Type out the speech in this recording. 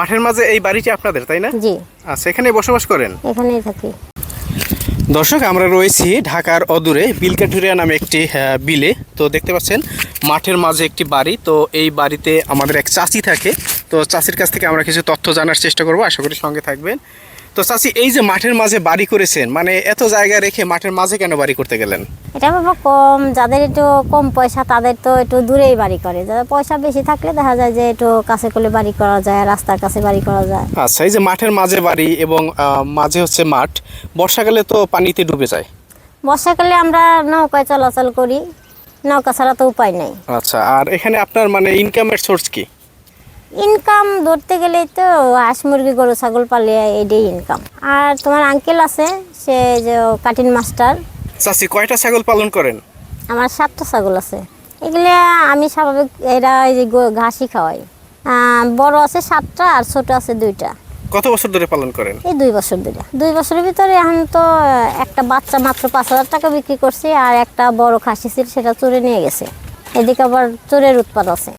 মাঠের মাঝে এই বাড়িটি আপনাদের তাই না? জি। আচ্ছা এখানে বসবাস করেন? এখানেই থাকি। দর্শক আমরা রয়েছি ঢাকার অদূরে বিলকাঠুরিয়া নামে একটি বিলে। তো দেখতে পাচ্ছেন মাঠের মাঝে একটি বাড়ি। তো এই বাড়িতে আমাদের এক চাষি থাকে। তো চাষির কাছ থেকে আমরা কিছু তথ্য জানার চেষ্টা করব। আশা করি সঙ্গে থাকবেন। তো চাচি এই যে মাঠের মাঝে বাড়ি করেছেন মানে এত জায়গা রেখে মাঠের মাঝে কেন বাড়ি করতে গেলেন? এটা বাবা কম যাদের একটু কম পয়সা তাদের তো একটু দূরেই বাড়ি করে। যাদের পয়সা বেশি থাকলে দেখা যায় যে একটু কাছে করলে বাড়ি করা যায় রাস্তার কাছে বাড়ি করা যায়। আচ্ছা এই যে মাঠের মাঝে বাড়ি এবং মাঝে হচ্ছে মাঠ বর্ষাকালে তো পানিতে ডুবে যায়। বর্ষাকালে আমরা নৌকায় চলাচল করি নৌকা ছাড়া তো উপায় নাই। আচ্ছা আর এখানে আপনার মানে ইনকামের সোর্স কি? ইনকাম ধরতে গেলেই তো হাঁস মুরগি গরু ছাগল পালিয়ে এটাই ইনকাম আর তোমার আঙ্কেল আছে সে যে কাটিন মাস্টার চাচি কয়টা ছাগল পালন করেন? আমার সাতটা ছাগল আছে। এগুলো আমি স্বাভাবিক এরা এই যে ঘাসই খাওয়াই। বড় আছে সাতটা আর ছোট আছে দুইটা। কত বছর ধরে পালন করেন? এই দুই বছর ধরে। দুই বছরের ভিতরে এখন তো একটা বাচ্চা মাত্র পাঁচ হাজার টাকা বিক্রি করছি আর একটা বড় খাসি ছিল সেটা চুরে নিয়ে গেছে। এদিকে আবার চোরের উৎপাদ আছে।